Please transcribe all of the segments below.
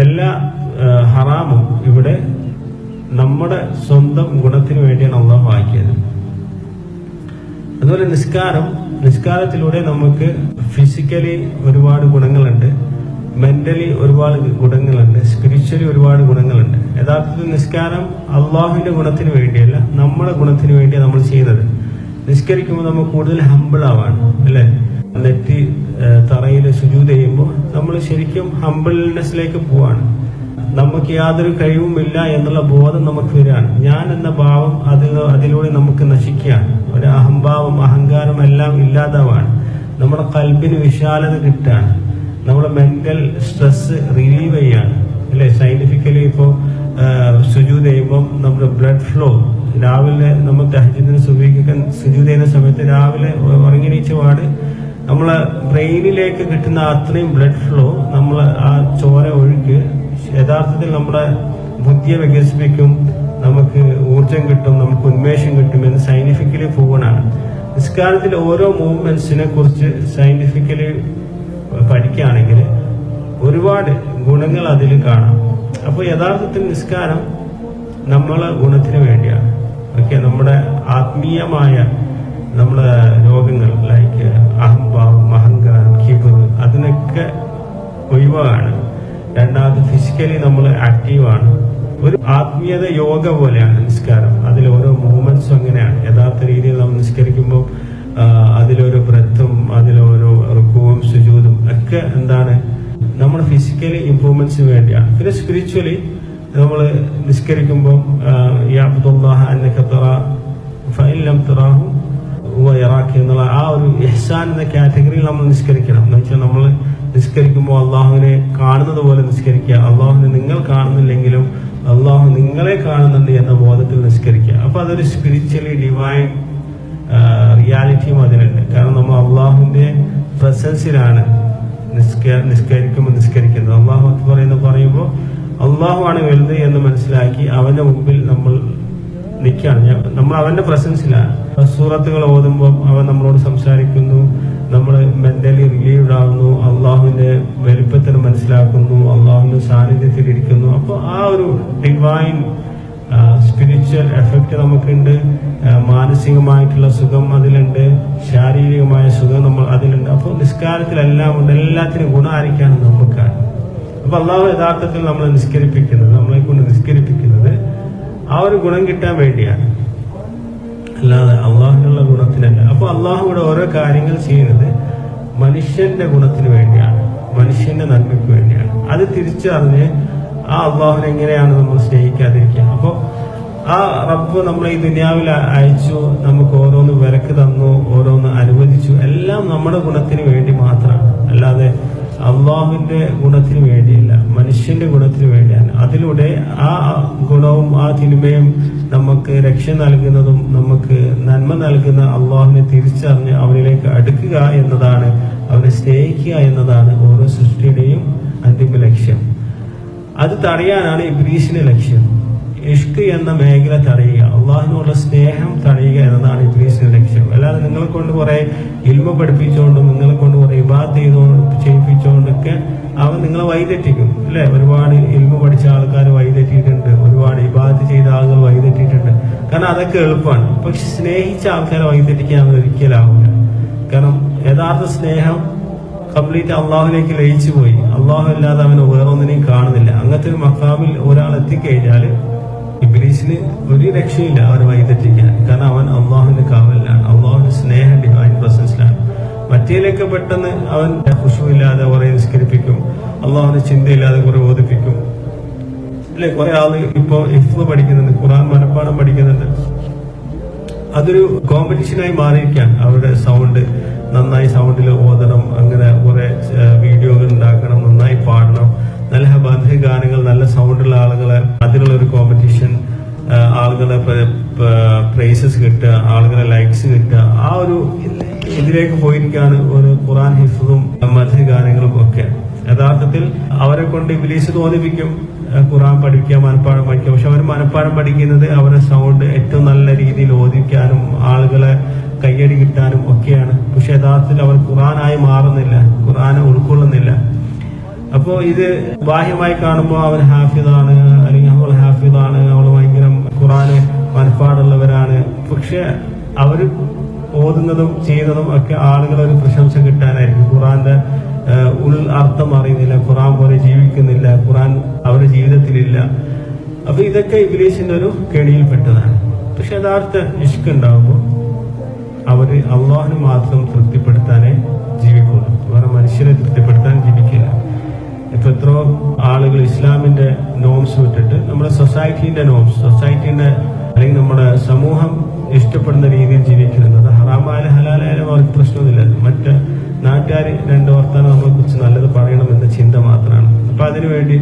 എല്ലാ ഹറാമും ഇവിടെ നമ്മുടെ സ്വന്തം ഗുണത്തിന് വേണ്ടിയാണ് അള്ളാഹു ആക്കിയത്. അതുപോലെ നിസ്കാരം നിസ്കാരത്തിലൂടെ നമുക്ക് ഫിസിക്കലി ഒരുപാട് ഗുണങ്ങളുണ്ട്. മെന്റലി ഒരുപാട് ഗുണങ്ങളുണ്ട്. സ്പിരിച്വലി ഒരുപാട് ഗുണങ്ങളുണ്ട്. യഥാർത്ഥത്തിൽ നിസ്കാരം അള്ളാഹുവിന്റെ ഗുണത്തിന് വേണ്ടിയല്ല നമ്മുടെ ഗുണത്തിന് വേണ്ടിയാണ് നമ്മൾ ചെയ്യുന്നത്. നിസ്കരിക്കുമ്പോൾ നമ്മൾ കൂടുതൽ ഹമ്പിൾ ആവാണ് അല്ലെ? നെറ്റി സുജൂത് ചെയ്യുമ്പോൾ നമ്മൾ ശരിക്കും ഹമ്പിൾനെസ്സിലേക്ക് പോവാണ്. നമുക്ക് യാതൊരു കഴിവുമില്ല എന്നുള്ള ബോധം നമുക്ക് വരികയാണ്. ഞാൻ എന്ന ഭാവം അതിൽ അതിലൂടെ നമുക്ക് നശിക്കുകയാണ്. ഒരു അഹംഭാവം അഹങ്കാരം എല്ലാം ഇല്ലാതാവാണ്. നമ്മുടെ കൽബിന് വിശാലത കിട്ടാണ് നമ്മുടെ മെന്റൽ സ്ട്രെസ് റിലീവ് ചെയ്യാണ് അല്ലെ? സയന്റിഫിക്കലി ഇപ്പോൾ സുജു ചെയ്യുമ്പം നമ്മുടെ ബ്ലഡ് ഫ്ലോ രാവിലെ നമ്മൾ തഹജിദിന് സുബീക്കാൻ സുജു ചെയ്യുന്ന സമയത്ത് രാവിലെ ഉറങ്ങിണീച്ച പാട് നമ്മളെ ബ്രെയിനിലേക്ക് കിട്ടുന്ന അത്രയും ബ്ലഡ് ഫ്ലോ നമ്മൾ ആ ചോര ഒഴുക്ക് യഥാർത്ഥത്തിൽ നമ്മുടെ ബുദ്ധിയെ വികസിപ്പിക്കും നമുക്ക് ഊർജം കിട്ടും നമുക്ക് ഉന്മേഷം കിട്ടും എന്ന് സയന്റിഫിക്കലി പ്രൂവണാണ് നിസ്കാരത്തിൽ ഓരോ മൂവ്മെന്റ്സിനെ കുറിച്ച് സയന്റിഫിക്കലി പഠിക്കുകയാണെങ്കിൽ ഒരുപാട് ഗുണങ്ങൾ അതിൽ കാണാം. അപ്പോൾ യഥാർത്ഥത്തിൽ നിസ്കാരം നമ്മളെ ഗുണത്തിന് വേണ്ടിയാണ്. ഓക്കെ നമ്മുടെ ആത്മീയമായ നമ്മുടെ രോഗങ്ങൾ ലൈക്ക് അഹംഭാവം അഹങ്കാരം കിബ് അതിനൊക്കെ ഒഴിവാണ്. രണ്ടാമത് ഫിസിക്കലി നമ്മൾ ആക്റ്റീവാണ് ഒരു ആത്മീയത യോഗ പോലെയാണ് നിസ്കാരം. അതിൽ ഓരോ മൂവ്മെന്റ്സും അങ്ങനെയാണ്. യഥാർത്ഥ രീതിയിൽ നമ്മൾ നിസ്കരിക്കുമ്പോൾ അതിലോരോ ബ്രത്തും അതിലോരോ റുക്കുവും സുജൂതും ഒക്കെ എന്താണ്? നമ്മൾ ഫിസിക്കലി ഇമ്പ്രൂവ്മെന്റ്സിന് വേണ്ടിയാണ്. പിന്നെ സ്പിരിച്വലി നമ്മൾ നിസ്കരിക്കുമ്പോൾ ഫൈലം തുറാഹും ഇറാഖി എന്നുള്ള ആ ഒരു ഇഹ്സാൻ എന്ന കാറ്റഗറിയിൽ നമ്മൾ നിസ്കരിക്കണം. എന്ന് വെച്ചാൽ നമ്മൾ നിസ്കരിക്കുമ്പോൾ അള്ളാഹുവിനെ കാണുന്നത് പോലെ നിസ്കരിക്കുക. അള്ളാഹുവിനെ നിങ്ങൾ കാണുന്നില്ലെങ്കിലും അള്ളാഹു നിങ്ങളെ കാണുന്നുണ്ട് എന്ന ബോധത്തിൽ നിസ്കരിക്കുക. അപ്പൊ അതൊരു സ്പിരിച്വലി ഡിവൈൻ റിയാലിറ്റിയും അതിലുണ്ട് കാരണം നമ്മൾ അള്ളാഹുവിന്റെ പ്രസൻസിലാണ് നിസ്ക- നിസ്കരിക്കുമ്പോൾ നിസ്കരിക്കുന്നത്. അള്ളാഹു അക്ബർ എന്ന് പറയുമ്പോൾ അള്ളാഹു ആണ് വലുത് എന്ന് മനസ്സിലാക്കി അവന്റെ മുമ്പിൽ നമ്മൾ നിൽക്കുകയാണ്. നമ്മൾ അവന്റെ പ്രസൻസിലാണ് സൂറത്തുകൾ ഓതുമ്പോൾ അവൻ നമ്മളോട് സംസാരിക്കുന്നു. നമ്മൾ മെന്റലി റിലീവ്ഡ് ആവുന്നു. അള്ളാഹുവിന്റെ വലിപ്പത്തിന് മനസ്സിലാക്കുന്നു. അള്ളാഹുവിന്റെ സാന്നിധ്യത്തിൽ ഇരിക്കുന്നു. അപ്പോൾ ആ ഒരു ഡിവൈൻ സ്പിരിച്വൽ എഫക്റ്റ് നമുക്കുണ്ട്. മാനസികമായിട്ടുള്ള സുഖം അതിലുണ്ട്. ശാരീരികമായ സുഖം നമ്മൾ അതിലുണ്ട്. അപ്പോൾ നിസ്കാരത്തിലെല്ലാം ഉണ്ട്. എല്ലാത്തിനും ഗുണമായിരിക്കാണ് നമുക്കാണ്. അപ്പൊ അള്ളാഹു യഥാർത്ഥത്തിൽ നമ്മളെ നിസ്കരിപ്പിക്കുന്നത് നമ്മളെ കൊണ്ട് നിസ്കരിപ്പിക്കുന്നത് ആ ഒരു ഗുണം കിട്ടാൻ വേണ്ടിയാണ്. അല്ലാതെ അള്ളാഹുവിനുള്ള ഗുണത്തിനല്ല അപ്പൊ അള്ളാഹു ഇവിടെ ഓരോ കാര്യങ്ങൾ ചെയ്യുന്നത് മനുഷ്യന്റെ ഗുണത്തിന് വേണ്ടിയാണ്. മനുഷ്യന്റെ നന്മയ്ക്ക് വേണ്ടിയാണ്. അത് തിരിച്ചറിഞ്ഞ് ആ അള്ളാഹുവിനെ എങ്ങനെയാണ് നമ്മൾ സ്നേഹിക്കാതിരിക്കുക. അപ്പോൾ ആ റബ്ബ് നമ്മളെ ഈ ദുനിയാവിൽ അയച്ചു നമുക്ക് ഓരോന്ന് വിലക്ക് തന്നു ഓരോന്ന് അനുവദിച്ചു. എല്ലാം നമ്മുടെ ഗുണത്തിന് വേണ്ടി മാത്രമാണ്. അല്ലാതെ അള്ളാഹുവിന്റെ ഗുണത്തിന് വേണ്ടിയല്ല മനുഷ്യന്റെ ഗുണത്തിന് വേണ്ടിയാണ്. അതിലൂടെ ആ ഗുണവും തിന്മയും നമുക്ക് രക്ഷ നൽകുന്നതും നമുക്ക് നന്മ നൽകുന്ന അള്ളാഹുവിനെ തിരിച്ചറിഞ്ഞ് അവനിലേക്ക് അടുക്കുക എന്നതാണ് അവനെ സ്നേഹിക്കുക എന്നതാണ് ഓരോ സൃഷ്ടിയുടെയും അന്തിമ ലക്ഷ്യം. അത് തടയാനാണ് ഇബ്രീഷിന്റെ ലക്ഷ്യം. ഇഷ്ക് എന്ന മേഖല തടയുക അള്ളാഹിനോടുള്ള സ്നേഹം തടയുക എന്നതാണ് ഇബ്ലീസിന്റെ ലക്ഷ്യം. അല്ലാതെ നിങ്ങളെ കൊണ്ട് കുറെ ഇൽമ പഠിപ്പിച്ചുകൊണ്ടും നിങ്ങളെ കൊണ്ട് കുറെ ഇബാദ് ചെയ്തുകൊണ്ട് ചെയ്യിപ്പിച്ചുകൊണ്ടൊക്കെ അവൻ നിങ്ങളെ വൈതെറ്റിക്കും അല്ലെ? ഒരുപാട് ഇൽമ പഠിച്ച ആൾക്കാർ വൈതെറ്റിയിട്ടുണ്ട് ഒരുപാട് ഇബാദ് ചെയ്ത ആളുകൾ വൈതെറ്റിയിട്ടുണ്ട് കാരണം അതൊക്കെ എളുപ്പമാണ്. പക്ഷെ സ്നേഹിച്ച ആൾക്കാരെ വൈതെറ്റിക്കാൻ ഒരിക്കലാവില്ല കാരണം യഥാർത്ഥ സ്നേഹം കംപ്ലീറ്റ് അള്ളാഹുലേക്ക് ലയിച്ചു പോയി അള്ളാഹു അല്ലാതെ അവന് വേറൊന്നിനെയും കാണുന്നില്ല. അങ്ങനത്തെ ഒരു മക്കാമിൽ ഒരാൾ എത്തിക്കഴിഞ്ഞാൽ ഇബ്ലീസിന് ഒരു രക്ഷയില്ല അവനെ വൈതെറ്റിക്കാൻ കാരണം അവൻ അള്ളാഹുവിന്റെ കാവലിലാണ്. അള്ളാഹുവിന്റെ സ്നേഹം ഡിവൈൻ പ്രസൻസിലാണ് മറ്റേലൊക്കെ പെട്ടെന്ന് അവൻ ഖുഷുവില്ലാതെ കുറെ നിസ്കരിപ്പിക്കും. അള്ളാഹുവിന്റെ ചിന്തയില്ലാതെ കുറെ ബോധിപ്പിക്കും. അല്ലെ? കുറെ ആൾ ഇപ്പോ ഇഫ് പഠിക്കുന്നുണ്ട് ഖുറാൻ മനപ്പാടം പഠിക്കുന്നുണ്ട്. അതൊരു കോമ്പറ്റീഷനായി മാറിയിരിക്കുകയാണ്. അവരുടെ സൗണ്ട് നന്നായി സൗണ്ടിൽ ഓതണം അങ്ങനെ കുറെ വീഡിയോകൾ ഉണ്ടാക്കണം നന്നായി പാടണം. നല്ല ബന്ധ ഗാനങ്ങൾ നല്ല സൗണ്ടുള്ള ആളുകളെ കിട്ടുക ലൈക്സ് കിട്ടുക. ആ ഒരു ഇതിലേക്ക് പോയിരിക്കുകയാണ് ഒരു ഖുറാൻ ഹിഫും മധു ഗാനങ്ങളും ഒക്കെ. യഥാർത്ഥത്തിൽ അവരെ കൊണ്ട് ഇംഗ്ലീഷ് തോന്നിപ്പിക്കും. ഖുറാൻ പഠിക്കുക മനപ്പാഠം പഠിക്കുക പക്ഷെ അവർ മനപ്പാഠം പഠിക്കുന്നത് അവരെ സൗണ്ട് ഏറ്റവും നല്ല രീതിയിൽ ഓദിക്കാനും ആളുകളെ കയ്യടി കിട്ടാനും ഒക്കെയാണ്. പക്ഷെ യഥാർത്ഥത്തിൽ അവർ ഖുറാനായി മാറുന്നില്ല. ഖുറാനെ ഉൾക്കൊള്ളുന്നില്ല. അപ്പോൾ ഇത് ബാഹ്യമായി കാണുമ്പോൾ അവൻ ഹാഫിദാണ് അല്ലെങ്കിൽ അവൾ ഹാഫിദാണ്. അവൾ ഭയങ്കര ഖുറാന് മനപ്പാടുള്ളവരാണ്. പക്ഷെ അവർ ഓതുന്നതും ചെയ്യുന്നതും ഒക്കെ ആളുകൾ ഒരു പ്രശംസ കിട്ടാനായിരിക്കും. ഖുറാന്റെ ഉൾ അർത്ഥം അറിയുന്നില്ല ഖുറാൻ പോലെ ജീവിക്കുന്നില്ല ഖുറാൻ അവരുടെ ജീവിതത്തിലില്ല. അപ്പൊ ഇതൊക്കെ ഇബ്ലീസിന്റെ ഒരു കെണിയിൽപ്പെട്ടതാണ്. പക്ഷെ യഥാർത്ഥ ഇഷ്ക് ഉണ്ടാകുമ്പോൾ അവർ അള്ളാഹിന് മാത്രം തൃപ്തിപ്പെടുത്താനേ ജീവിക്കുള്ളൂ. വേറെ മനുഷ്യനെ തൃപ്തിപ്പെടുത്താൻ ജീവിക്കില്ല. ഇപ്പൊ എത്രയോ ആളുകൾ ഇസ്ലാമിന്റെ നോംസ് വിട്ടിട്ട് നമ്മുടെ സൊസൈറ്റീന്റെ നോംസ് സൊസൈറ്റീന്റെ അല്ലെങ്കിൽ നമ്മുടെ സമൂഹം ഇഷ്ടപ്പെടുന്ന രീതിയിൽ ജീവിക്കുന്നുണ്ട് അത് ഹറാമായാലും ഹലാലായാലും അവർക്ക് പ്രശ്നമൊന്നുമില്ല. മറ്റ് നാട്ടുകാർ രണ്ട് വർത്താനം നമ്മളെ കുറിച്ച് നല്ലത് പറയണമെന്ന ചിന്ത മാത്രമാണ്. അപ്പൊ അതിനുവേണ്ടി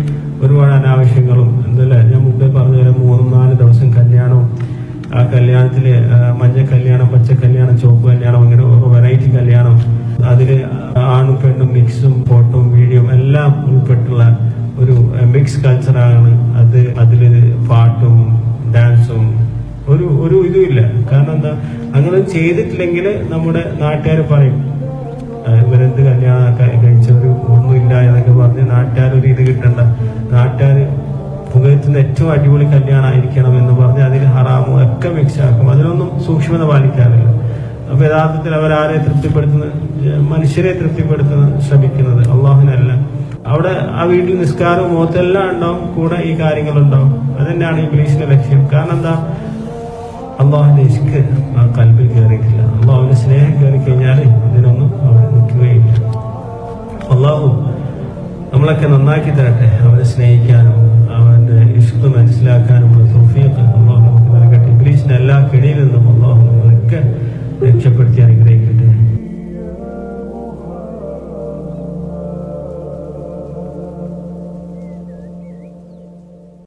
ഒരുപാട് അനാവശ്യങ്ങളും എന്തല്ലേ? ഞാൻ മുമ്പേ പറഞ്ഞ പോലെ മൂന്നും നാല് ദിവസം കല്യാണവും ആ കല്യാണത്തിൽ മഞ്ഞ കല്യാണം പച്ച കല്യാണം ചുവപ്പ് കല്യാണം അങ്ങനെ വെറൈറ്റി കല്യാണം. അതിൽ ആണും പെണ്ണും മിക്സും ഫോട്ടോയും വീഡിയോയും എല്ലാം ഉൾപ്പെട്ടുള്ള ഒരു മിക്സ് കൾച്ചറാണ് അത് അതിൽ പാട്ടും ഒരു ഇതുമില്ല കാരണം എന്താ? അങ്ങനെ ചെയ്തിട്ടില്ലെങ്കിൽ നമ്മുടെ നാട്ടുകാർ പറയും ഇവരെന്ത് കല്യാണം കഴിച്ചവർ ഒന്നുമില്ല എന്നൊക്കെ പറഞ്ഞ് നാട്ടുകാർ ഒരു ഇത് കിട്ടണ്ട. നാട്ടുകാർ പുകയത്തുന്ന ഏറ്റവും അടിപൊളി കല്യാണമായിരിക്കണം എന്ന് പറഞ്ഞ് അതിൽ ഹറാമും ഒക്കെ മിക്സ് ആക്കും. അതിലൊന്നും സൂക്ഷ്മത പാലിക്കാറില്ല. അപ്പൊ യഥാർത്ഥത്തിൽ അവരാരെ തൃപ്തിപ്പെടുത്തുന്ന മനുഷ്യരെ തൃപ്തിപ്പെടുത്തുന്ന ശ്രമിക്കുന്നത് അള്ളാഹുനല്ല അവിടെ ആ വീട്ടിൽ നിസ്കാരവും മോത്തെല്ലാം ഉണ്ടാവും കൂടെ ഈ കാര്യങ്ങളുണ്ടാവും. അതന്നെയാണ് ഈ പോലീസിന്റെ ലക്ഷ്യം. കാരണം എന്താ? അള്ളാഹുവിന്റെ ഇഷ്ക് ആ കൽബിൽ കയറിയിട്ടില്ല. അള്ളാഹുവിന്റെ സ്നേഹം കയറി കഴിഞ്ഞാൽ ഇതിനൊന്നും അവിടെ നിൽക്കുകയില്ല. അള്ളാഹു നമ്മളൊക്കെ നന്നാക്കി തരട്ടെ. അവനെ സ്നേഹിക്കാനും അവന്റെ ഇഷ്ക് മനസ്സിലാക്കാനുമുള്ള തോഫിയൊക്കെ